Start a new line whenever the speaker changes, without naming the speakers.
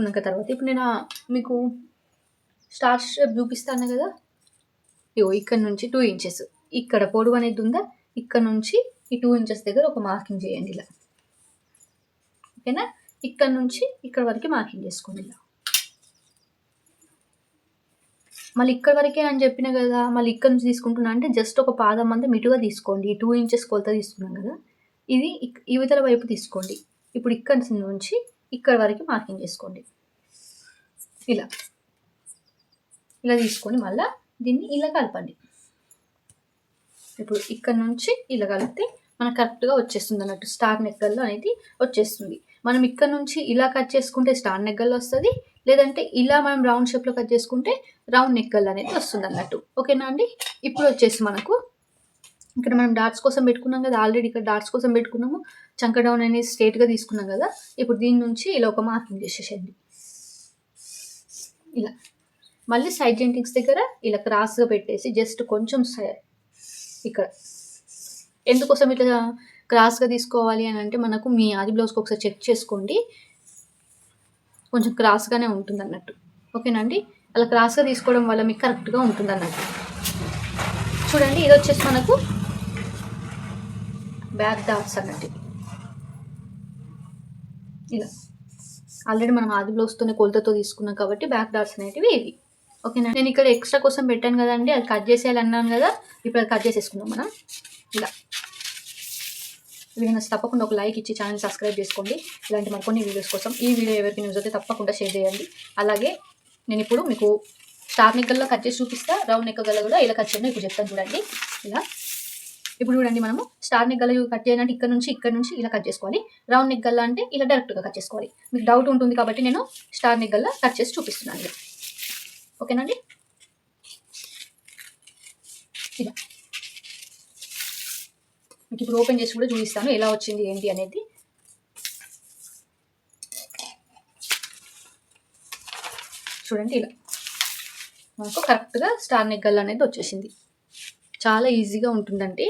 ఉన్నాక తర్వాత. ఇప్పుడు నేను మీకు స్టార్ షేప్ చూపిస్తాను కదా. ఇగో ఇక్కడ నుంచి టూ ఇంచెస్ ఇక్కడ పొడవు అనేది ఉందా? ఇక్కడ నుంచి ఈ టూ ఇంచెస్ దగ్గర ఒక మార్కింగ్ చేయండి ఇలా. ఓకేనా? ఇక్కడ నుంచి ఇక్కడ వరకు మార్కింగ్ చేసుకోండి ఇలా. మళ్ళీ ఇక్కడ వరకే అని చెప్పిన కదా మళ్ళీ ఇక్కడ నుంచి తీసుకుంటున్నా అంటే జస్ట్ ఒక పాదం అంతా మిటుగా తీసుకోండి. టూ ఇంచెస్ కొలత తీసుకున్నాం కదా. ఇది ఇవతల వైపు తీసుకోండి. ఇప్పుడు ఇక్కడ నుంచి ఇక్కడ వరకు మార్కింగ్ చేసుకోండి. ఇలా. ఇలా తీసుకొని మళ్ళీ దీన్ని ఇలా కలపండి. ఇప్పుడు ఇక్కడ నుంచి ఇలా కలిపితే మనకు కరెక్ట్గా వచ్చేస్తుంది అన్నట్టు స్టార్ నెగ్గల్లో అనేది వచ్చేస్తుంది. మనం ఇక్కడ నుంచి ఇలా కట్ చేసుకుంటే స్టార్ నెగ్గల్లో వస్తుంది లేదంటే ఇలా మనం రౌండ్ షేప్లో కట్ చేసుకుంటే రౌండ్ నెక్కల్ అనేది వస్తుంది అన్నట్టు. ఓకేనా అండి? ఇప్పుడు వచ్చేసి మనకు ఇక్కడ మనం డాట్స్ కోసం పెట్టుకున్నాం కదా ఆల్రెడీ ఇక్కడ డాట్స్ కోసం పెట్టుకున్నాము. చంక డౌన్ అనేది స్ట్రేట్గా తీసుకున్నాం కదా ఇప్పుడు దీని నుంచి ఇలా ఒక మార్కింగ్ చేసేసేయండి. ఇలా. మళ్ళీ సైడ్ జెంటింగ్స్ దగ్గర ఇలా క్రాస్గా పెట్టేసి జస్ట్ కొంచెం సై- ఇక్కడ. ఎందుకోసం ఇట్లా క్రాస్గా తీసుకోవాలి అని అంటే మనకు మీ ఆది బ్లౌజ్కి ఒకసారి చెక్ చేసుకోండి. కొంచెం క్రాస్గానే ఉంటుంది అన్నట్టు. ఓకేనండి అలా క్రాస్గా తీసుకోవడం వల్ల మీకు కరెక్ట్గా ఉంటుంది అన్నట్టు. చూడండి ఇది వచ్చేసి మనకు బ్యాక్ డాట్స్ అన్నట్టు. ఇలా. ఆల్రెడీ మనం ఆది బ్లౌజ్తోనే కొలతతో తీసుకున్నాం కాబట్టి బ్యాక్ డాట్స్ అనేటివి ఇవి. ఓకేనా నేను ఇక్కడ ఎక్స్ట్రా కోసం పెట్టాను కదండి అది కట్ చేసేయాలి అన్నాను కదా ఇప్పుడు అది కట్ చేసేసుకుందాం మనం. ఇలా. వీడియో తప్పకుండా ఒక లైక్ ఇచ్చి ఛానల్ సబ్స్క్రైబ్ చేసుకోండి. ఇలాంటి మరికొన్ని వీడియోస్ కోసం ఈ వీడియో ఎవరికి న్యూస్ అయితే తప్పకుండా షేర్ చేయండి. అలాగే నేను ఇప్పుడు మీకు స్టార్ నెక్కల్లో కట్ చేసి చూపిస్తా రౌండ్ నెక్క కూడా ఇలా కట్ చేయడం. ఇప్పుడు చెప్తాను చూడండి. ఇలా. ఇప్పుడు చూడండి మనము స్టార్ నెక్ గల్ల కట్ చేయాలంటే ఇక్కడ నుంచి ఇక్కడ నుంచి ఇలా కట్ చేసుకోవాలి. రౌండ్ నెక్ గల్ల అంటే ఇలా డైరెక్ట్గా కట్ చేసుకోవాలి. మీకు డౌట్ ఉంటుంది కాబట్టి నేను స్టార్ నెక్ గల్ల కట్ చేసి చూపిస్తున్నాను ఇలా. ఓకేనండి ఇలా మీకు ఇప్పుడు ఓపెన్ చేసి కూడా చూపిస్తాను ఎలా వచ్చింది ఏంటి అనేది. చూడండి ఇలా. మనకు కరెక్ట్గా స్టార్ నెగ్గల్ అనేది వచ్చేసింది. చాలా ఈజీగా ఉంటుందండి.